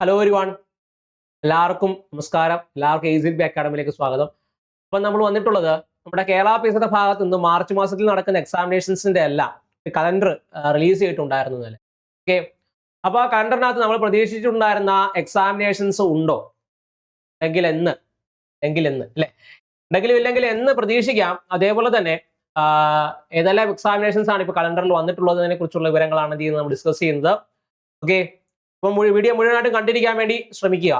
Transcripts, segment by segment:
Hello ഒരുവാൺ എല്ലാവർക്കും നമസ്കാരം. എല്ലാവർക്കും എ ബി അക്കാഡമിയിലേക്ക് സ്വാഗതം. അപ്പം നമ്മൾ വന്നിട്ടുള്ളത് നമ്മുടെ കേരള പീസയുടെ ഭാഗത്ത് നിന്ന് മാർച്ച് മാസത്തിൽ നടക്കുന്ന എക്സാമിനേഷൻസിന്റെ എല്ലാം കലണ്ടർ റിലീസ് ചെയ്തിട്ടുണ്ടായിരുന്നു അല്ലേ? ഓക്കെ അപ്പോൾ ആ കലണ്ടറിനകത്ത് നമ്മൾ പ്രതീക്ഷിച്ചിട്ടുണ്ടായിരുന്ന എക്സാമിനേഷൻസ് ഉണ്ടോ? എങ്കിൽ എന്ന് എങ്കിൽ എന്ന് അല്ലേ? ഉണ്ടെങ്കിലും ഇല്ലെങ്കിൽ എന്ന് പ്രതീക്ഷിക്കാം. അതേപോലെ തന്നെ ഏതെല്ലാം എക്സാമിനേഷൻസ് ആണ് ഇപ്പോൾ കലണ്ടറിൽ വന്നിട്ടുള്ളതിനെ കുറിച്ചുള്ള വിവരങ്ങളാണ് നമ്മൾ ഡിസ്കസ് ചെയ്യുന്നത്. ഓക്കെ അപ്പം വീഡിയോ മുഴുവനായിട്ടും കണ്ടിരിക്കാൻ വേണ്ടി ശ്രമിക്കുക.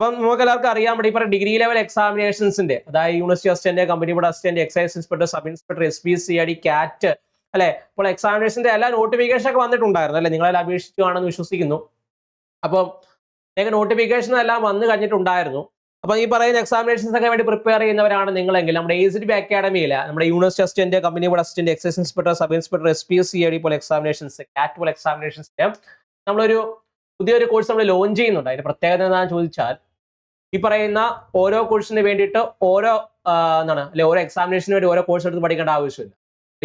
അപ്പം നമുക്ക് എല്ലാവർക്കും അറിയാൻ വേണ്ടി ഇപ്പം ഡിഗ്രി ലെവൽ എക്സാമിനേഷൻസിന്റെ അതായത് university assistant company board assistant excise inspector sub inspector S P C I കാറ്റ് അല്ലെ? ഇപ്പോൾ എക്സാമിനേഷന്റെ എല്ലാ നോട്ടിഫിക്കേഷൻ ഒക്കെ വന്നിട്ടുണ്ടായിരുന്നു അല്ലെ? നിങ്ങളെല്ലാം അപേക്ഷിക്കുകയാണെന്ന് വിശ്വസിക്കുന്നു. അപ്പം നിങ്ങൾക്ക് നോട്ടിഫിക്കേഷൻ എല്ലാം വന്നു കഴിഞ്ഞിട്ടുണ്ടായിരുന്നു. അപ്പൊ ഈ പറയുന്ന എക്സാമിനേഷൻസ് ഒക്കെ വേണ്ടി പ്രിപ്പയർ ചെയ്യുന്നവരാണ് നിങ്ങളെങ്കിൽ നമ്മുടെ എ സി ബി അക്കാഡമിയിൽ നമ്മുടെ university assistant company board assistant excise inspector sub inspector S P S C I D പോലെ എക്സാമിനേഷൻസ് കാറ്റ് പോലെ എക്സാമിനേഷൻസ് നമ്മളൊരു പുതിയൊരു കോഴ്സ് നമ്മൾ ലോഞ്ച് ചെയ്യുന്നുണ്ട്. അതിന്റെ പ്രത്യേകത എന്താണെന്ന് ചോദിച്ചാൽ ഈ പറയുന്ന ഓരോ കോഴ്സിന് വേണ്ടിയിട്ട് ഓരോ എന്താണ് അല്ലെ ഓരോ എക്സാമിനേഷന് വേണ്ടി ഓരോ കോഴ്സ് എടുത്ത് പഠിക്കേണ്ട ആവശ്യമില്ല.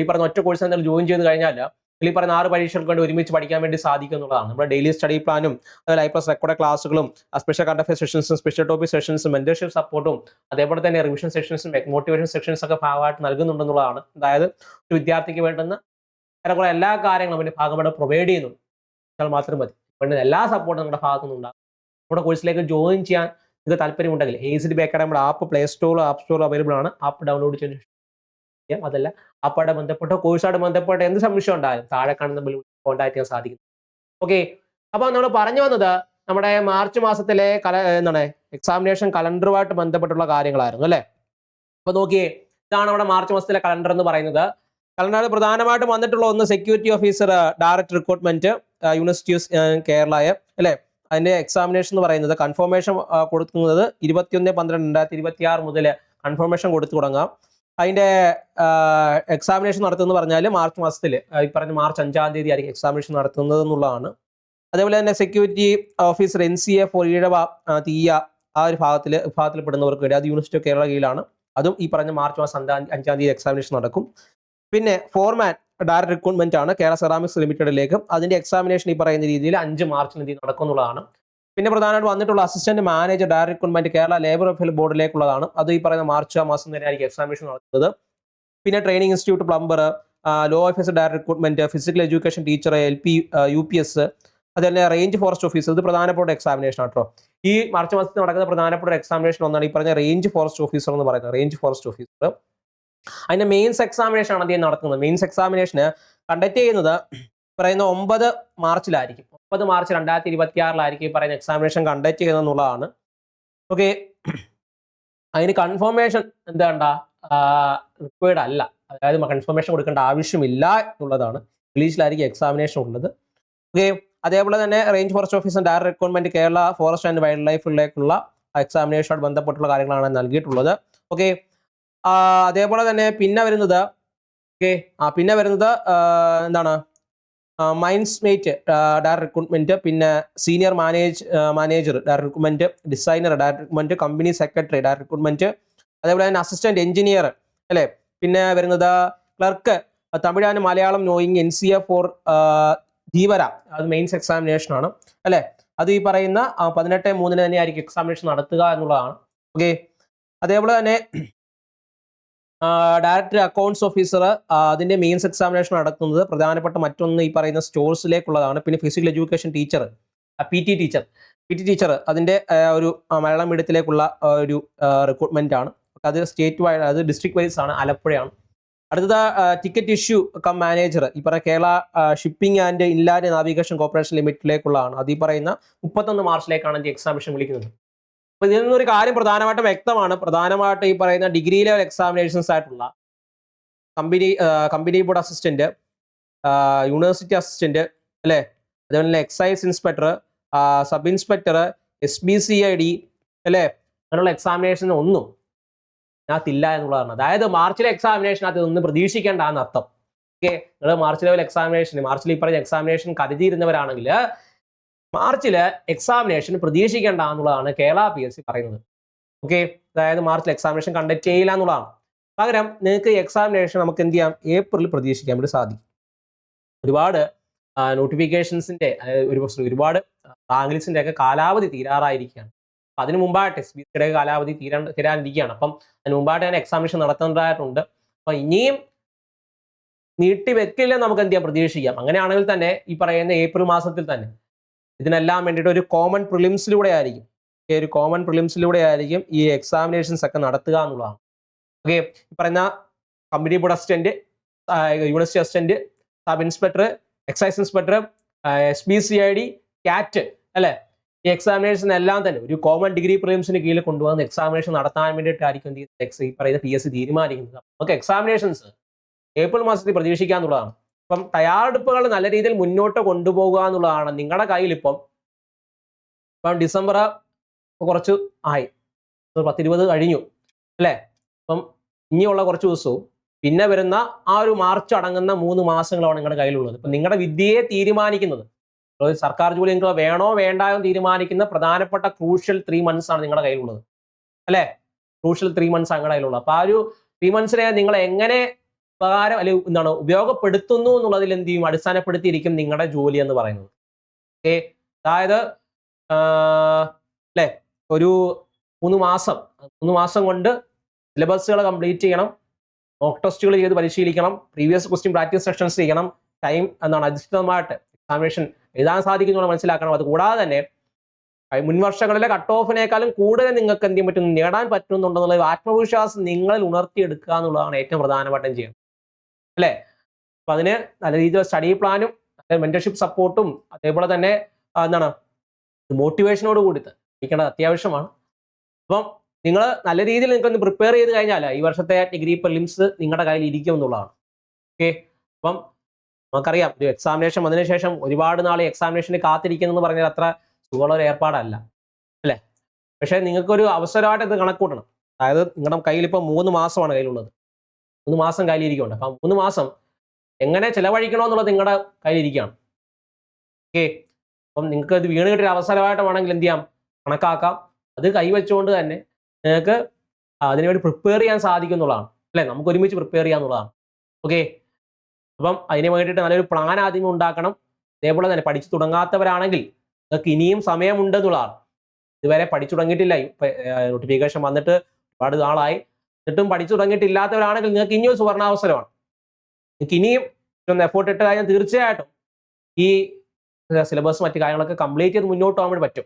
ഈ പറഞ്ഞ ഒറ്റ കോഴ്സ് എന്തെങ്കിലും ജോയിൻ ചെയ്ത് കഴിഞ്ഞാൽ ഈ പറയുന്ന ആറ് പരീക്ഷകൾക്ക് വേണ്ടി ഒരുമിച്ച് പഠിക്കാൻ വേണ്ടി സാധിക്കും എന്നുള്ളതാണ് നമ്മുടെ ഡെയിലി സ്റ്റഡി പ്ലാനും അതുപോലെ ഐ പ്ലസ് റെക്കോർഡ് ക്ലാസ്സുകളും സ്പെഷ്യൽ കണ്ട സെഷൻസും സ്പെഷ്യൽ ടോപ്പിക് സെഷൻസും മെന്റർഷിപ്പ് സപ്പോർട്ടും അതേപോലെ തന്നെ റിവിഷൻ സെഷൻസും മോട്ടിവേഷൻ സെഷൻസ് ഒക്കെ ഭാഗമായിട്ട് നൽകുന്നുണ്ടെന്നുള്ളതാണ്. അതായത് ഒരു വിദ്യാർത്ഥിക്ക് വേണ്ടുന്ന ഏറെക്കുറെ എല്ലാ കാര്യങ്ങളും അതിന്റെ ഭാഗമായിട്ട് പ്രൊവൈഡ് ചെയ്യുന്നുണ്ട്. എന്നാൽ മാത്രം മതി. വേണ്ടുന്ന എല്ലാ സപ്പോർട്ടും നമ്മുടെ ഭാഗത്തു നിന്നുണ്ടാകും നമ്മുടെ കോഴ്സിലേക്ക് ജോയിൻ ചെയ്യാൻ നിങ്ങൾക്ക് താല്പര്യമുണ്ടെങ്കിൽ എ സി നമ്മുടെ ആപ്പ് പ്ലേ സ്റ്റോറോ ആപ്പ് സ്റ്റോറോ അവൈലബിൾ ആണ്. ആപ്പ് ഡൗൺലോഡ് ചെയ്ത് ചെയ്യാം. അതല്ല ആപ്പായിട്ട് ബന്ധപ്പെട്ട കോഴ്സായിട്ട് ബന്ധപ്പെട്ട എന്ത് സംശയം ഉണ്ടായാലും താഴെ കാണുന്ന കോൺടാക്ട് ചെയ്യാൻ സാധിക്കും. ഓക്കെ അപ്പോൾ നമ്മൾ പറഞ്ഞു വന്നത് നമ്മുടെ മാർച്ച് മാസത്തിലെ കല എന്താണ് എക്സാമിനേഷൻ കലണ്ടറുമായിട്ട് ബന്ധപ്പെട്ടുള്ള കാര്യങ്ങളായിരുന്നു അല്ലേ? അപ്പോൾ നോക്കിയേ ഇതാണ് നമ്മുടെ മാർച്ച് മാസത്തിലെ കലണ്ടർ എന്ന് പറയുന്നത്. കലണ്ടറിൽ പ്രധാനമായിട്ടും വന്നിട്ടുള്ള ഒന്ന് security officer direct recruitment universities കേരളയെ അല്ലേ? അതിന്റെ എക്സാമിനേഷൻ എന്ന് പറയുന്നത് കൺഫർമേഷൻ കൊടുക്കുന്നത് ഇരുപത്തിയൊന്ന് പന്ത്രണ്ട് രണ്ടായിരത്തി ഇരുപത്തി ആറ് മുതൽ കൺഫർമേഷൻ കൊടുത്തു തുടങ്ങാം. അതിന്റെ എക്സാമിനേഷൻ നടത്തുന്നത് പറഞ്ഞാൽ മാർച്ച് മാസത്തിൽ ഈ പറഞ്ഞ മാർച്ച് അഞ്ചാം തീയതി ആയിരിക്കും എക്സാമിനേഷൻ നടത്തുന്നത് എന്നുള്ളതാണ്. അതേപോലെ തന്നെ security officer N C A ആ, തീയ ആ ഒരു ഭാഗത്തിൽ വിഭാഗത്തിൽ പെടുന്നവർക്ക് വേണ്ടി അത് യൂണിവേഴ്സിറ്റി ഓഫ് കേരള കീഴിലാണ്. അതും ഈ പറഞ്ഞ മാർച്ച് മാസം അഞ്ചാം തീയതി എക്സാമിനേഷൻ നടക്കും. പിന്നെ ഫോർമാൻ ഡയറക്ട് റിക്രൂട്ട്മെന്റ് ആണ് കേരള സെറാമിക്സ് ലിമിറ്റഡിലേക്ക് അതിന്റെ എക്സാമിനേഷൻ ഈ പറയുന്ന രീതിയിൽ അഞ്ച് മാർച്ചിന് തീയതി നടക്കുന്നുള്ളതാണ്. പിന്നെ പ്രധാനമായിട്ട് വന്നിട്ടുള്ള assistant manager direct recruitment Kerala labour welfare ബോർഡിലേക്കുള്ളതാണ് അത് ഈ പറയുന്ന മാർച്ച് മാസം തന്നെ ആയിരിക്കും എക്സാമിനേഷൻ നടക്കുന്നത്. പിന്നെ training institute plumber law officer direct recruitment physical education teacher L P U P S അതുപോലെ റേഞ്ച് ഫോറസ്റ്റ് ഓഫീസർ ഇത് പ്രധാനപ്പെട്ട എക്സാമിനേഷൻ ആട്ടോ ഈ മാർച്ച് മാസത്തിൽ നടക്കുന്ന പ്രധാനപ്പെട്ട എക്സാമിനേഷൻ ഒന്നാണ് ഈ പറഞ്ഞ റേഞ്ച് ഫോറസ്റ്റ് ഓഫീസർ എന്ന് പറയുന്നത്. റേഞ്ച് ഫോറസ്റ്റ് ഓഫീസർ അതിന്റെ മെയിൻസ് എക്സാമിനേഷൻ ആണ് അദ്ദേഹം നടക്കുന്നത് മെയിൻസ് എക്സാമിനേഷന് കണ്ടക്ട് ചെയ്യുന്നത് പറയുന്ന ഒമ്പത് മാർച്ചിലായിരിക്കും. ഒമ്പത് മാർച്ച് രണ്ടായിരത്തി ഇരുപത്തി ആറിലായിരിക്കും ഈ പറയുന്ന എക്സാമിനേഷൻ കണ്ടക്ട് ചെയ്യുന്നത് എന്നുള്ളതാണ് ഓക്കെ അതിന് കൺഫർമേഷൻ എന്താണ്ട? റിക്വയർഡ് അല്ല. അതായത് കൺഫർമേഷൻ കൊടുക്കേണ്ട ആവശ്യമില്ല എന്നുള്ളതാണ്. ഇംഗ്ലീഷിലായിരിക്കും എക്സാമിനേഷൻ ഉള്ളത്. ഓക്കെ അതേപോലെ തന്നെ range forest officer direct requirement Kerala forest and wild ലൈഫിലേക്കുള്ള എക്സാമിനേഷനോട് ബന്ധപ്പെട്ടുള്ള കാര്യങ്ങളാണ് നൽകിയിട്ടുള്ളത്. ഓക്കെ അതേപോലെ തന്നെ പിന്നെ വരുന്നത് ഓക്കെ. ആ പിന്നെ വരുന്നത് എന്താണ്? മൈൻസ് മേറ്റ് ഡയറക്ട് റിക്രൂട്ട്മെന്റ് പിന്നെ senior manage manager direct recruitment designer direct recruitment company secretary direct recruitment അതേപോലെ തന്നെ അസിസ്റ്റന്റ് എഞ്ചിനീയർ അല്ലേ? പിന്നെ വരുന്നത് clerk Tamil and Malayalam knowing N C A for Dheevara അത് മെയിൻസ് എക്സാമിനേഷൻ ആണ് അല്ലേ? അത് ഈ പറയുന്ന പതിനെട്ട് മൂന്നിന് തന്നെ ആയിരിക്കും എക്സാമിനേഷൻ നടത്തുക എന്നുള്ളതാണ് ഓക്കെ. അതേപോലെ തന്നെ ഡയറക്ടർ അക്കൗണ്ട്സ് ഓഫീസർ അതിന്റെ മെയിൻസ് എക്സാമിനേഷൻ നടക്കുന്നത് പ്രധാനപ്പെട്ട മറ്റൊന്ന് ഈ പറയുന്ന സ്റ്റോഴ്സിലേക്കുള്ളതാണ് പിന്നെ physical education teacher P T teacher P T teacher അതിന്റെ ഒരു മലയാളം മീഡിയത്തിലേക്കുള്ള ഒരു റിക്രൂട്ട്മെന്റ് ആണ്. അത് സ്റ്റേറ്റ് വൈഡ് അത് ഡിസ്ട്രിക്ട് വൈസ് ആണ് ആലപ്പുഴയാണ്. അടുത്തത് ടിക്കറ്റ് ഇഷ്യൂ കം മാനേജർ ഈ പറയുന്ന Kerala shipping and inland navigation corporation ലിമിറ്റിലേക്കുള്ളതാണ് അത് ഈ പറയുന്ന മുപ്പത്തൊന്ന് മാർച്ചിലേക്കാണ് ഈ എക്സാമിനേഷൻ വിളിക്കുന്നത്. അപ്പൊ ഇതിൽ നിന്നൊരു കാര്യം പ്രധാനമായിട്ടും വ്യക്തമാണ്. പ്രധാനമായിട്ട് ഈ പറയുന്ന ഡിഗ്രി ലെവൽ എക്സാമിനേഷൻസ് ആയിട്ടുള്ള company company board assistant university assistant അല്ലേ? അതേപോലെ excise inspector sub inspector S B C I D അല്ലേ? അങ്ങനെയുള്ള എക്സാമിനേഷൻ ഒന്നും അതിനകത്തില്ല എന്നുള്ളതാണ്. അതായത് മാർച്ചിലെ എക്സാമിനേഷൻ അത് ഒന്നും പ്രതീക്ഷിക്കേണ്ട എന്നർത്ഥം. ഓക്കെ നിങ്ങൾ മാർച്ച് ലെവൽ എക്സാമിനേഷൻ മാർച്ചിൽ ഈ പറഞ്ഞ എക്സാമിനേഷൻ കരുതിയിരുന്നവരാണെങ്കിൽ മാർച്ചിൽ എക്സാമിനേഷൻ പ്രതീക്ഷിക്കേണ്ട എന്നുള്ളതാണ് കേരള പി എസ് സി പറയുന്നത്. ഓക്കെ അതായത് മാർച്ചിൽ എക്സാമിനേഷൻ കണ്ടക്ട് ചെയ്യില്ല എന്നുള്ളതാണ്. പകരം നിങ്ങൾക്ക് എക്സാമിനേഷൻ നമുക്ക് എന്ത് ചെയ്യാം? ഏപ്രിലിൽ പ്രതീക്ഷിക്കാൻ വേണ്ടി സാധിക്കും. ഒരുപാട് നോട്ടിഫിക്കേഷൻസിന്റെ ഒരു പ്രശ്നം ഒരുപാട് റാങ്ക് ഒക്കെ കാലാവധി തീരാറായിരിക്കുകയാണ്. അപ്പൊ അതിന് മുമ്പായിട്ട് എസ് ബി സിയുടെ കാലാവധി തീരാൻ തീരാനിരിക്കുകയാണ്. അപ്പം അതിന് മുമ്പായിട്ട് ഞാൻ എക്സാമിനേഷൻ നടത്തേണ്ടതായിട്ടുണ്ട്. അപ്പൊ ഇനിയും നീട്ടി വെക്കില്ല നമുക്ക് എന്ത് ചെയ്യാം? പ്രതീക്ഷിക്കാം. അങ്ങനെയാണെങ്കിൽ തന്നെ ഈ പറയുന്ന ഏപ്രിൽ മാസത്തിൽ തന്നെ ഇതിനെല്ലാം വേണ്ടിയിട്ട് ഒരു കോമൺ പ്രിലിംസിലൂടെ ആയിരിക്കും. ഓക്കെ ഒരു കോമൺ പ്രിലിംസിലൂടെ ആയിരിക്കും ഈ എക്സാമിനേഷൻസ് ഒക്കെ നടത്തുക എന്നുള്ളതാണ്. ഓക്കെ പറയുന്ന company board assistant university assistant sub inspector excise inspector S B C I D കാറ്റ് അല്ലേ? ഈ എക്സാമിനേഷൻ എല്ലാം തന്നെ ഒരു കോമൺ ഡിഗ്രി പ്രിലിംസിന് കീഴിൽ കൊണ്ടുവന്ന് എക്സാമിനേഷൻ നടത്താൻ വേണ്ടിയിട്ടായിരിക്കും ഈ പറയുന്ന പി എസ് സി തീരുമാനിക്കുന്നത്. നമുക്ക് എക്സാമിനേഷൻസ് ഏപ്രിൽ മാസത്തിൽ പ്രതീക്ഷിക്കാന്നുള്ളതാണ് അപ്പം തയ്യാറെടുപ്പുകൾ നല്ല രീതിയിൽ മുന്നോട്ട് കൊണ്ടുപോകുക എന്നുള്ളതാണ് നിങ്ങളുടെ കയ്യിൽ ഇപ്പം ഇപ്പം ഡിസംബർ കുറച്ച് ആയി. ഒരു പത്തിരുപത് കഴിഞ്ഞു. അല്ലേ? അപ്പം ഇനിയുള്ള കുറച്ച് ദിവസവും പിന്നെ വരുന്ന ആ ഒരു മാർച്ച് അടങ്ങുന്ന മൂന്ന് മാസങ്ങളാണ് നിങ്ങളുടെ കയ്യിലുള്ളത്. ഇപ്പം നിങ്ങളുടെ വിദ്യയെ തീരുമാനിക്കുന്നത്. സർക്കാർ ജോലി നിങ്ങൾ വേണോ വേണ്ടായോ തീരുമാനിക്കുന്ന പ്രധാനപ്പെട്ട ക്രൂഷ്യൽ ത്രീ മന്ത്സ് ആണ് നിങ്ങളുടെ കയ്യിലുള്ളത്. അല്ലേ? ക്രൂഷ്യൽ ത്രീ മന്ത്സ് ആണ് നിങ്ങളുടെ കയ്യിലുള്ളത്. അപ്പൊ ആ ഒരു ത്രീ മന്ത്സിനെ നിങ്ങൾ എങ്ങനെ ഉപകാരം അല്ലെങ്കിൽ എന്താണ് ഉപയോഗപ്പെടുത്തുന്നു എന്നുള്ളതിൽ എന്ത് ചെയ്യും? അടിസ്ഥാനപ്പെടുത്തിയിരിക്കും നിങ്ങളുടെ ജോലി എന്ന് പറയുന്നത്. ഓക്കെ അതായത് അല്ലേ? ഒരു മൂന്ന് മാസം മൂന്ന് മാസം കൊണ്ട് സിലബസുകൾ കംപ്ലീറ്റ് ചെയ്യണം. മോക്ക് ടെസ്റ്റുകൾ ചെയ്ത് പരിശീലിക്കണം. പ്രീവിയസ് ക്വസ്റ്റ്യൻ പ്രാക്ടീസ് സെഷൻസ് ചെയ്യണം. ടൈം എന്താണ് അധിഷ്ഠിതമായിട്ട് എക്സാമിനേഷൻ എഴുതാൻ സാധിക്കുന്നു മനസ്സിലാക്കണം. അത് കൂടാതെ തന്നെ മുൻവർഷങ്ങളിലെ മുൻ വർഷങ്ങളിലെ കട്ട് ഓഫിനേക്കാളും കൂടുതൽ നിങ്ങൾക്ക് എന്ത് ചെയ്യാൻ പറ്റും നേടാൻ പറ്റുന്നുണ്ടെന്നുള്ള ആത്മവിശ്വാസം നിങ്ങളിൽ ഉണർത്തിയെടുക്കുക എന്നുള്ളതാണ് ഏറ്റവും പ്രധാനമായിട്ടും ചെയ്യുന്നത് അല്ലേ? അപ്പൊ അതിന് നല്ല രീതിയിൽ സ്റ്റഡി പ്ലാനും മെന്റർഷിപ്പ് സപ്പോർട്ടും അതേപോലെ തന്നെ എന്താണ് മോട്ടിവേഷനോട് കൂടി പഠിക്കേണ്ടത് അത്യാവശ്യമാണ്. അപ്പം നിങ്ങൾ നല്ല രീതിയിൽ നിങ്ങൾക്ക് ഒന്ന് പ്രിപ്പയർ ചെയ്ത് കഴിഞ്ഞാൽ ഈ വർഷത്തെ ഡിഗ്രി പ്രിലിംസ് നിങ്ങളുടെ കയ്യിൽ ഇരിക്കും എന്നുള്ളതാണ്. ഓക്കെ അപ്പം നമുക്കറിയാം ഒരു എക്സാമിനേഷൻ വന്നതിന് ശേഷം ഒരുപാട് നാൾ എക്സാമിനേഷന് കാത്തിരിക്കുന്നെന്ന് പറഞ്ഞാൽ അത്ര സുഖമുള്ള ഒരു ഏർപ്പാടല്ല. അല്ലേ? പക്ഷേ നിങ്ങൾക്കൊരു അവസരമായിട്ട് ഇത് കണക്കൂട്ടണം. അതായത് നിങ്ങളുടെ കയ്യിൽ ഇപ്പോൾ മൂന്ന് മാസമാണ് കയ്യിലുള്ളത്. മൂന്ന് മാസം കയ്യിലിരിക്കുന്നുണ്ട്. അപ്പം മൂന്ന് മാസം എങ്ങനെ ചെലവഴിക്കണമെന്നുള്ളത് നിങ്ങളുടെ കയ്യിലിരിക്കുകയാണ്. ഓക്കെ അപ്പം നിങ്ങൾക്ക് ഇത് വീണ് കിട്ടിയ അവസരമായിട്ട് വേണമെങ്കിൽ എന്ത് ചെയ്യാം? കണക്കാക്കാം. അത് കൈവച്ചുകൊണ്ട് തന്നെ നിങ്ങൾക്ക് അതിനുവേണ്ടി പ്രിപ്പയർ ചെയ്യാൻ സാധിക്കും എന്നുള്ളതാണ് അല്ലേ? നമുക്ക് ഒരുമിച്ച് പ്രിപ്പയർ ചെയ്യാന്നുള്ളതാണ് ഓക്കെ അപ്പം അതിന് വേണ്ടിയിട്ട് നല്ലൊരു പ്ലാൻ ആദ്യം ഉണ്ടാക്കണം. അതേപോലെ തന്നെ പഠിച്ചു തുടങ്ങാത്തവരാണെങ്കിൽ നിങ്ങൾക്ക് ഇനിയും സമയമുണ്ട് എന്നുള്ളതാണ്. ഇതുവരെ പഠിച്ചു തുടങ്ങിയിട്ടില്ല. നോട്ടിഫിക്കേഷൻ വന്നിട്ട് ഒരുപാട് നാളായി. എന്നിട്ടും പഠിച്ചു തുടങ്ങിയിട്ടില്ലാത്തവരാണെങ്കിൽ നിങ്ങൾക്ക് ഇനിയും സുവർണാവസരമാണ്. നിങ്ങൾക്ക് ഇനിയും ഒന്ന് എഫോർട്ട് ഇട്ട് കഴിഞ്ഞാൽ തീർച്ചയായിട്ടും ഈ സിലബസ് മറ്റു കാര്യങ്ങളൊക്കെ കംപ്ലീറ്റ് ചെയ്ത് മുന്നോട്ട് പോകാൻ വേണ്ടി പറ്റും.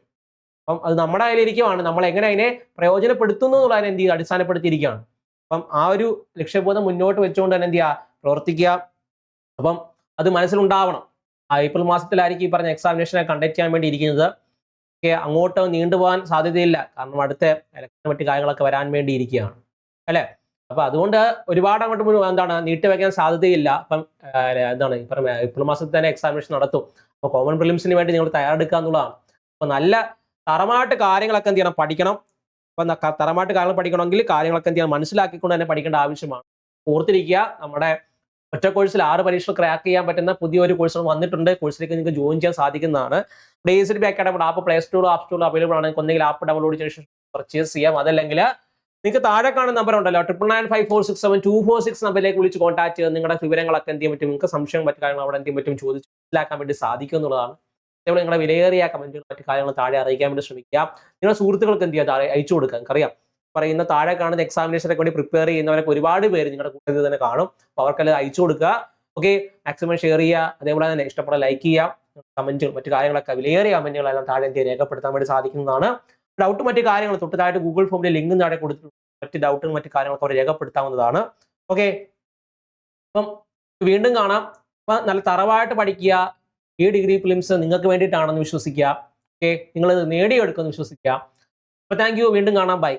അപ്പം അത് നമ്മുടെ കയ്യിലിരിക്കുവാണ്. നമ്മൾ എങ്ങനെ അതിനെ പ്രയോജനപ്പെടുത്തുന്നു എന്നുള്ളതിനെ എന്ത് ചെയ്യുക അടിസ്ഥാനപ്പെടുത്തിയിരിക്കുകയാണ്. അപ്പം ആ ഒരു ലക്ഷ്യബോധം മുന്നോട്ട് വെച്ചുകൊണ്ട് തന്നെ എന്ത് ചെയ്യുക? പ്രവർത്തിക്കുക. അപ്പം അത് മനസ്സിലുണ്ടാവണം. ഏപ്രിൽ മാസത്തിലായിരിക്കും ഈ പറഞ്ഞ എക്സാമിനേഷനെ കണ്ടക്ട് ചെയ്യാൻ വേണ്ടി ഇരിക്കുന്നത്. ഒക്കെ അങ്ങോട്ട് നീണ്ടുപോകാൻ സാധ്യതയില്ല. കാരണം അടുത്ത ഇലക്ഷൻ മറ്റു കാര്യങ്ങളൊക്കെ വരാൻ വേണ്ടി ഇരിക്കുകയാണ്. അല്ലേ? അപ്പൊ അതുകൊണ്ട് ഒരുപാട് അങ്ങോട്ട് എന്താണ് നീട്ടിവെക്കാൻ സാധ്യതയില്ല. അപ്പം എന്താണ് ഇപ്പം ഏപ്രിൽ മാസത്തിൽ തന്നെ എക്സാമിനേഷൻ നടത്തും. അപ്പോൾ കോമൺ പ്രിലിംസിന് വേണ്ടി നിങ്ങൾ തയ്യാറെടുക്കുക എന്നുള്ളതാണ്. അപ്പൊ നല്ല തറമായിട്ട് കാര്യങ്ങളൊക്കെ എന്ത് ചെയ്യണം? പഠിക്കണം. അപ്പൊ തറമായിട്ട് കാര്യങ്ങൾ പഠിക്കണമെങ്കിൽ കാര്യങ്ങളൊക്കെ എന്ത് ചെയ്യണം? മനസ്സിലാക്കിക്കൊണ്ട് തന്നെ പഠിക്കേണ്ട ആവശ്യമാണ്. ഓർത്തിരിക്കുക നമ്മുടെ ഒറ്റ കോഴ്സിൽ ആറ് പരീക്ഷകൾ ക്രാക്ക് ചെയ്യാൻ പറ്റുന്ന പുതിയൊരു കോഴ്സുകൾ വന്നിട്ടുണ്ട്. കോഴ്സിലേക്ക് നിങ്ങൾക്ക് ജോയിൻ ചെയ്യാൻ സാധിക്കുന്നതാണ്. Place B academy app play store app സ്റ്റോറിൽ അവൈലബിൾ ആണ് ഒന്നെങ്കിൽ ആപ്പ് ഡൗൺലോഡ് ചെയ്ത് പർച്ചേസ് ചെയ്യാം. അതല്ലെങ്കിൽ നിങ്ങൾക്ക് താഴെ കാണുന്ന നമ്പർ ഉണ്ടല്ലോ. Triple nine five four six seven two four six നമ്പറിലേക്ക് വിളിച്ച് കോൺടാക്ട് ചെയ്ത് നിങ്ങളുടെ വിവരങ്ങളൊക്കെ എന്ത് ചെയ്യാൻ പറ്റും? നിങ്ങൾക്ക് സംശയം മറ്റു കാര്യങ്ങൾ അവിടെ എന്ത് ചെയ്യാൻ പറ്റും ചോദിച്ച് മനസ്സിലാക്കാൻ വേണ്ടി സാധിക്കും എന്നുള്ളതാണ്. അതേപോലെ നിങ്ങളുടെ വിലയേറിയ കമന്റുകൾ മറ്റു കാര്യങ്ങൾ താഴെ അറിയിക്കാൻ വേണ്ടി ശ്രമിക്കുക. നിങ്ങളുടെ സുഹൃത്തുക്കൾക്ക് എന്ത് ചെയ്യുക താഴെ അയച്ചു കൊടുക്കാം അറിയാം പറയുന്ന താഴെ കാണുന്ന എക്സാമിനേഷനൊക്കെ വേണ്ടി പ്രിപ്പയർ ചെയ്യുന്നവരൊക്കെ ഒരുപാട് പേര് നിങ്ങളുടെ കൂട്ടത്തിൽ തന്നെ കാണും. അപ്പോൾ അവർക്കെല്ലാം അയച്ചു കൊടുക്കുക. ഓക്കെ മാക്സിമം ഷെയർ ചെയ്യുക. അതേപോലെ തന്നെ ഇഷ്ടപ്പെട്ട ലൈക്ക് ചെയ്യുക. കമന്റുകൾ മറ്റു കാര്യങ്ങളൊക്കെ വിലയേറിയ കമന്റുകളെല്ലാം താഴെ എന്ത് രേഖപ്പെടുത്താൻ വേണ്ടി സാധിക്കുന്നതാണ്. ഡൗട്ട് മറ്റു കാര്യങ്ങൾ തൊട്ടതായിട്ട് ഗൂഗിൾ ഫോമിലെ ലിങ്ക് താഴെ കൊടുത്തിട്ടുണ്ട്. മറ്റ് ഡൗട്ടും മറ്റു കാര്യങ്ങളൊക്കെ അവർ രേഖപ്പെടുത്താവുന്നതാണ്. ഓക്കെ അപ്പം വീണ്ടും കാണാം. അപ്പൊ നല്ല തറവായിട്ട് പഠിക്കുക. ഈ ഡിഗ്രി ഫിലിംസ് നിങ്ങൾക്ക് വേണ്ടിയിട്ടാണെന്ന് വിശ്വസിക്കുക. ഓക്കെ നിങ്ങൾ നേടിയെടുക്കുമെന്ന് വിശ്വസിക്കുക. അപ്പൊ താങ്ക് യു വീണ്ടും കാണാം. ബൈ